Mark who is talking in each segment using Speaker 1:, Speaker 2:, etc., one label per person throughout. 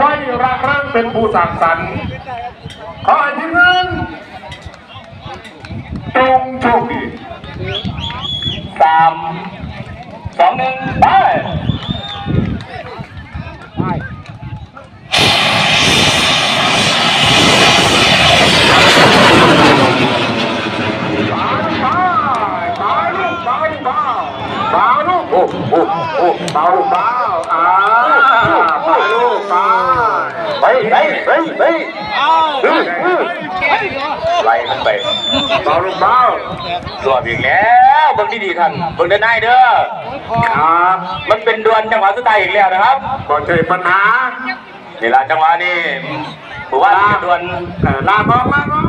Speaker 1: ไว้ระเริ่มเป็นผู้สร้างสรรค์ขอให้ทีมงานจงโชคดี
Speaker 2: สามสองหนึ่งไป
Speaker 1: ตายลูกตายเบาเบาลูกโอ้โอ้โอ้เบาเบาอ่าเบาลูกตาย
Speaker 2: ไปไปไปไป ไล่มันไป
Speaker 1: เบาลูกเบาร
Speaker 2: วบอีกแล้วเบิ่งดีๆท่านเบิ่งด้านในเด้อ
Speaker 1: ครับ
Speaker 2: มันเป็นดวลจังหวะสุดท้ายอีกแล้วนะครับ
Speaker 1: ก็ใช่ปัญหา
Speaker 2: นี่ละจังหวะนี้ผมว่าเป็นดวล
Speaker 1: เอ่อลาบอกลาบอก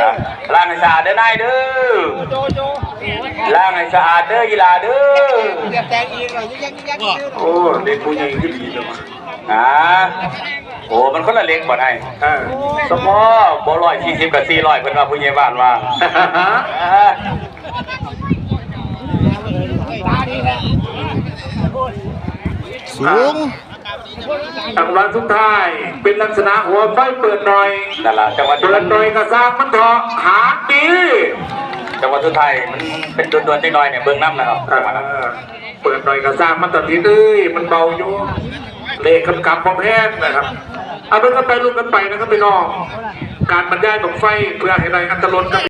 Speaker 2: อะล้างให้สะอาดเด้อนายเด้อล้างให้สะอาดเด้อยีหลาเด้อ
Speaker 1: โอ้เด็กผู้ใหญ่ขึ้นดีจังวะ
Speaker 2: อ่าโอ้มันคนละเล็กบ่ได้
Speaker 1: เออ
Speaker 2: สมอบ่ร้อยสี่สิบกับสี่ร้อยเพิ่นว่าผู้ใหญ่บ้านว่าอ่า
Speaker 3: สูง
Speaker 1: จังหวะสุดท้าย เป็นลักษณะหัวไฟเปิดหน่อย
Speaker 2: นั่นล่ะจังหวะที่
Speaker 1: เปิ
Speaker 2: มั
Speaker 1: ด
Speaker 2: น
Speaker 1: หน่อยก็สร้างมันเถอะหาดี
Speaker 2: จังหวะสุดท้ายมันเป็นดวนๆจังน้อยเนี่ยเบิ่งน้ำนะครับ
Speaker 1: เอ
Speaker 2: จังหวะนั้น
Speaker 1: อเปิดหน่อยก็สร้างมันตัดทีเอ้ยมันเบาอยู่ เลขกำกับพอแพ้นะครับเอาเป็นกันไปลูกกันไปนะครับพี่น้องการบรรยายของไฟเพื่อให้ได้อัตลดกับ